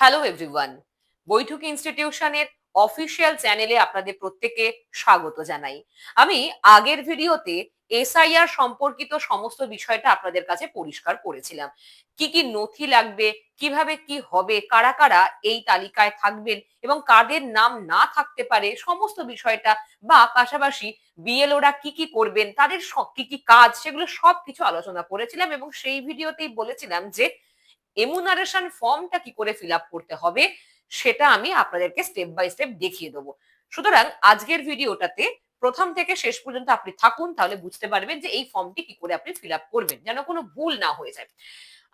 Hello everyone বৈঠক ইনস্টিটিউশনের official চ্যানেলে আপনাদের প্রত্যেকে স্বাগত জানাই। আমি আগের ভিডিওতে এসআইআর সম্পর্কিত সমস্ত বিষয়টা আপনাদের কাছে পরিষ্কার করেছিলাম। কি কি নথি লাগবে, কীভাবে কি হবে, কারা কারা এই তালিকায় থাকবেন এবং কাদের নাম না থাকতে পারে, সমস্ত বিষয়টা বা পাশাপাশি বিএলওরা কি কি করবেন, তাদের কি কি কাজ, সেগুলো সব কিছু আলোচনা করেছিলাম এবং সেই ভিডিওতেই বলেছিলাম যে এমুনারেশন ফর্মটা কি করে ফিল করতে হবে, সেটা আমি আপনাদেরকে স্টেপ বাই স্টেপ দেখিয়ে দেবো। সুতরাং আজকের ভিডিওটাতে প্রথম থেকে শেষ পর্যন্ত আপনি থাকুন, তাহলে বুঝতে পারবেন যে এই ফর্মটি কি করে আপনি ফিল করবেন, যেন কোনো ভুল না হয়ে যায়।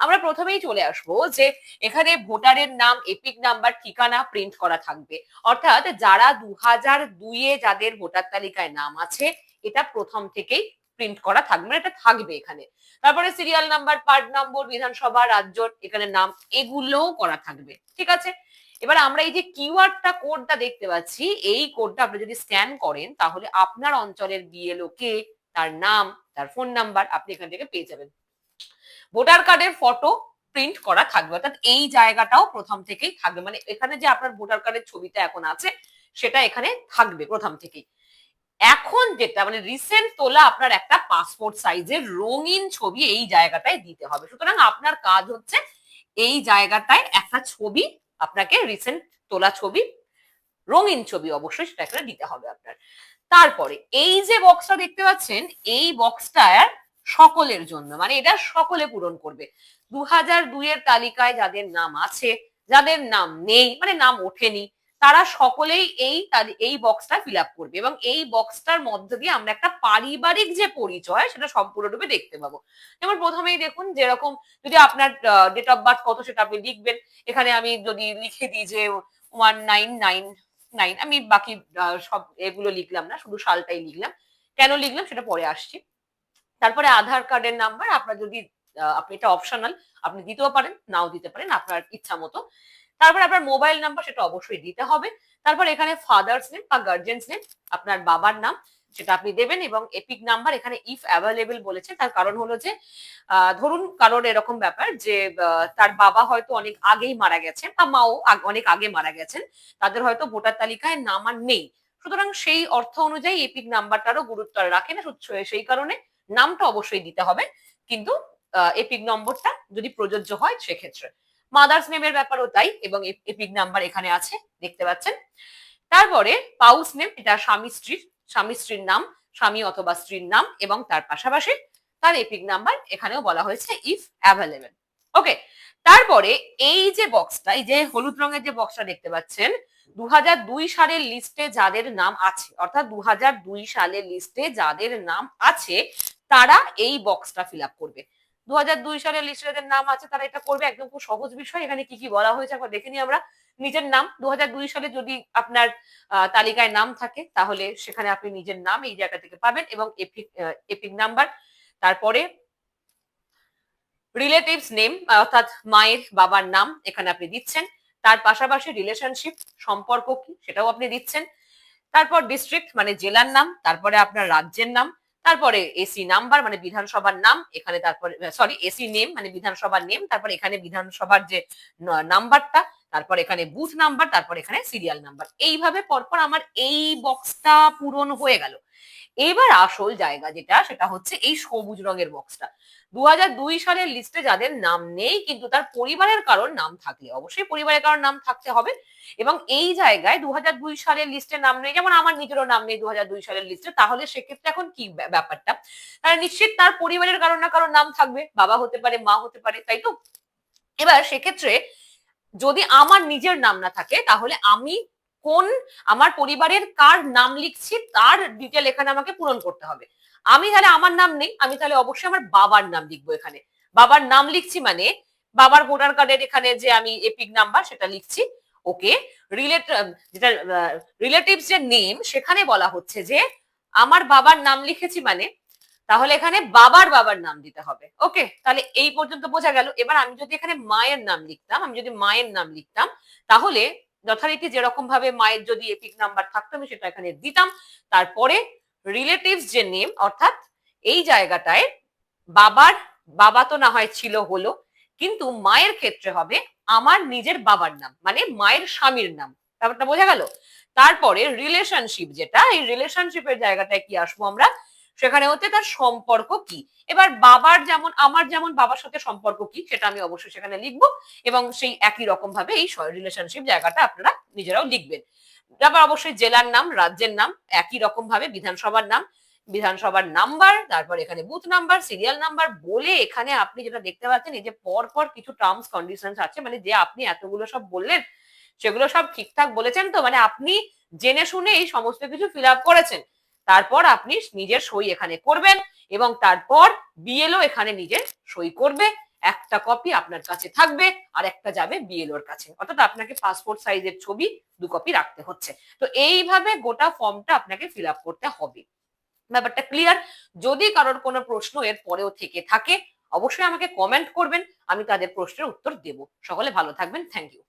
আমরা প্রথমেই চলে আসব যে এখানে ভোটারের নাম, এপিক নাম্বার, ঠিকানা প্রিন্ট করা থাকবে। অর্থাৎ যারা দু হাজার দুইয়ে যাদের ভোটার তালিকায় নাম আছে, এটা প্রথম থেকেই প্রিন্ট করা থাকবে মানে এটা থাকবে এখানে। তারপরে সিরিয়াল নাম্বার পার্ট নম্বর বিধানসভা, রাজ্য, এখানে নাম, এগুলোও করা থাকবে, ঠিক আছে? এবার আমরা এই যে কিওয়ার্ডটা কোডটা দেখতে পাচ্ছি, এই কোডটা আপনি যদি স্ক্যান করেন, তাহলে আপনার অঞ্চলের বিএলও কে তার নাম, তার ফোন নাম্বার আপনি এখান থেকে পেয়ে যাবেন। ভোটার কার্ডের ফটো প্রিন্ট করা থাকবে, অর্থাৎ এই জায়গাটাও প্রথম থেকেই থাকবে মানে এখানে যে আপনার ভোটার কার্ডের ছবিটা এখন আছে, সেটা এখানে থাকবে প্রথম থেকেই। এখন যেটা মানে রিসেন্ট তোলা আপনার একটা পাসপোর্ট সাইজের রঙিন ছবি এই জায়গাটায় দিতে হবে। সুতরাং আপনার কাজ হচ্ছে এই জায়গাটায় একটা ছবি, আপনাকে রিসেন্ট তোলা ছবি, রঙিন ছবি অবশ্যই সেটা একটা দিতে হবে আপনার। তারপরে এই যে বক্সটা দেখতে পাচ্ছেন, এই বক্সটার সকলের জন্য মানে এটা সকলে পূরণ করবে। দু হাজার দুইয়ের তালিকায় যাদের নাম আছে, যাদের নাম নেই মানে নাম ওঠেনি তারা সকলেই এই এই বক্সটা ফিল আপ করবে এবং এই বক্সটার মধ্য দিয়ে আমরা একটা পারিবারিক যে পরিচয়, সেটা সম্পূর্ণরূপে দেখতে পাবো। যেমন প্রথমেই দেখুন যেরকম যদি আপনার ডেট অফ বার্থ কত সেটা আপনি লিখবেন। এখানে আমি যদি লিখে দিই যে ওয়ান নাইন নাইন নাইন আমি বাকি সব এগুলো লিখলাম না, শুধু সালটাই লিখলাম। কেন লিখলাম সেটা পরে আসছি। তারপরে আধার কার্ডের নাম্বার আপনার যদি আপনি এটা অপশনাল আপনি দিতেও পারেন, নাও দিতে পারেন, আপনার ইচ্ছা মতো। তারপরে আপনার মোবাইল নাম্বার সেটা অবশ্যই দিতে হবে। তারপর এখানে ফাদার্স নেম বা গার্জেন্স নেম আপনার বাবার নাম সেটা আপনি দেবেন এবং এপিক নাম্বার এখানে ইফ অ্যাভেলেবেল বলেছে। তার কারণ হলো যে ধরুন কারোর এরকম ব্যাপার যে তার বাবা হয়তো অনেক আগেই মারা গেছেন বা মাও অনেক আগে মারা গেছেন, তাদের হয়তো ভোটার তালিকায় নাম আর নেই। সুতরাং সেই অর্থ অনুযায়ী এপিক নাম্বারটারও গুরুত্ব রাখে না সেই কারণে নামটা অবশ্যই দিতে হবে। কিন্তু এপিক নম্বরটা যদি প্রযোজ্য হয় সেক্ষেত্রে। মাদার্স নেমের ব্যাপারও তাই, এবং এপিক নাম্বার এখানে আছে, দেখতে পাচ্ছেন। তারপরে পাউস নেম এটা স্বামী স্ত্রীর স্বামী স্ত্রীর নাম, স্বামী অথবা স্ত্রীর নাম, এবং তার পাশাপাশি তার এপিক নাম্বার এখানেও বলা হয়েছে ইফ অ্যাভেলেবেল ওকে তারপরে এই যে বক্সটা এই যে হলুদ রঙের যে বক্সটা দেখতে পাচ্ছেন দু দুই সালের লিস্টে যাদের নাম আছে, অর্থাৎ দু দুই সালের লিস্টে যাদের নাম আছে, তারা এই বক্সটা ফিল করবে। দুই সালের লিস্টে যাদের নাম আছে, তারা এটা করবে একদম খুব সহজ বিষয়। এখানে কি কি বলা হয়েছে একবার দেখে নিই আমরা। নিজের নাম দু সালে যদি আপনার তালিকায় নাম থাকে, তাহলে সেখানে আপনি নিজের নাম এই জায়গা থেকে পাবেন এবং এপিক এপিক নাম্বার তারপরে রিলেটিভস নেম অর্থাৎ মায়ের বাবার নাম এখানে আপনি দিচ্ছেন। তার পাশাপাশি রিলেশনশিপ সম্পর্ক কি সেটাও আপনি দিচ্ছেন। তারপর ডিস্ট্রিক্ট মানে জেলার নাম, তারপরে আপনার রাজ্যের নাম। তারপরে এসি নাম্বার মানে বিধানসভার নাম, এখানে তারপরে সরি এসি নেম মানে বিধানসভার নেম তারপর এখানে বিধানসভার যে নাম্বারটা তারপর এখানে বুথ নাম্বার তারপর এখানে সিরিয়াল নাম্বার এইভাবে পরপর আমার এই বক্সটা পূরণ হয়ে গেল। এবার আসল জায়গা যেটা, সেটা হচ্ছে এই সবুজ রঙের বক্সটা দু দুই সালের লিস্টে যাদের নাম নেই, কিন্তু তার পরিবারের কারোর নাম থাকলে অবশ্যই পরিবারের কারোর নাম থাকতে হবে। এবং এই জায়গায় দু দুই সালের লিস্টে নাম নেই, যেমন আমার নিজেরও নাম নেই দু দুই সালের লিস্টে তাহলে সেক্ষেত্রে এখন কি ব্যা- ব্যাপারটা? তাহলে নিশ্চিত তার পরিবারের কারোর না কারোর নাম থাকবে, বাবা হতে পারে, মা হতে পারে, তাই তো? এবার সেক্ষেত্রে যদি আমার নিজের নাম না থাকে, তাহলে আমি কোন আমার পরিবারের কার নাম লিখছি, তার ডিটেল এখানে আমাকে পূরণ করতে হবে। আমি তাহলে আমার নাম নেই, আমি তাহলে অবশ্যই আমার বাবার নাম লিখব এখানে। বাবার নাম লিখছি মানে বাবার ভোটার কার্ডের এখানে যে আমি এপিক নাম্বার সেটা লিখছি, ওকে? রিলেট যেটা রিলেটিভস যে নেম সেখানে বলা হচ্ছে যে, আমার বাবার নাম লিখেছি মানে তাহলে এখানে বাবার বাবার নাম দিতে হবে, ওকে? তাহলে এই পর্যন্ত বোঝা গেল। এবার আমি যদি এখানে মায়ের নাম লিখতাম, আমি যদি মায়ের নাম লিখতাম, তাহলে যথারীতি যেরকম ভাবে মায়ের যদি এপিক নাম্বার থাকতো, আমি সেটা এখানে দিতাম। তারপরে রিলেটিভস যে নেম অর্থাৎ এই জায়গাটায় বাবার, বাবা তো না হয় ছিল হলো, কিন্তু মায়ের ক্ষেত্রে হবে আমার নিজের বাবার নাম মানে মায়ের স্বামীর নাম। ব্যাপারটা বোঝা গেল? তারপরে রিলেশনশিপ যেটা, এই রিলেশনশিপের জায়গাটায় কি আসব আমরা? সেখানে হচ্ছে তার সম্পর্ক কি? এবার বাবার যেমন, আমার যেমন বাবার সাথে সম্পর্ক কি, সেটা আমি অবশ্যই সেখানে লিখব এবং সেই একই রকম ভাবে এই রিলেশনশিপ জায়গাটা আপনারা নিজেরাও লিখবেন। তারপর অবশ্যই জেলার নাম, রাজ্যের নাম, একই রকম ভাবে বিধানসভার নাম, বিধানসভার নাম্বার, তারপর এখানে বুথ নাম্বার সিরিয়াল নাম্বার বলে এখানে আপনি যেটা দেখতে পাচ্ছেন, এই যে পর পর কিছু টার্মস কন্ডিশনস আছে মানে যে আপনি এতগুলো সব বললেন, সেগুলো সব ঠিকঠাক বলেছেন তো? মানে আপনি জেনে শুনে এই সমস্ত কিছু ফিল আপ করেছেন। তারপর আপনি নিজের সই এখানে করবেন এবং তারপর বিএলও এখানে নিজের সই করবে। একটা কপি আপনার কাছে থাকবে আর একটা যাবে বিএলওর কাছে। অর্থাৎ আপনাকে পাসপোর্ট সাইজের ছবি দু কপি রাখতে হচ্ছে। তো এইভাবে গোটা ফর্মটা আপনাকে ফিল করতে হবে। ব্যাপারটা ক্লিয়ার যদি কারোর কোনো প্রশ্ন এর পরেও থেকে থাকে, অবশ্যই আমাকে কমেন্ট করবেন, আমি তাদের প্রশ্নের উত্তর দেব। সকলে ভালো থাকবেন। Thank you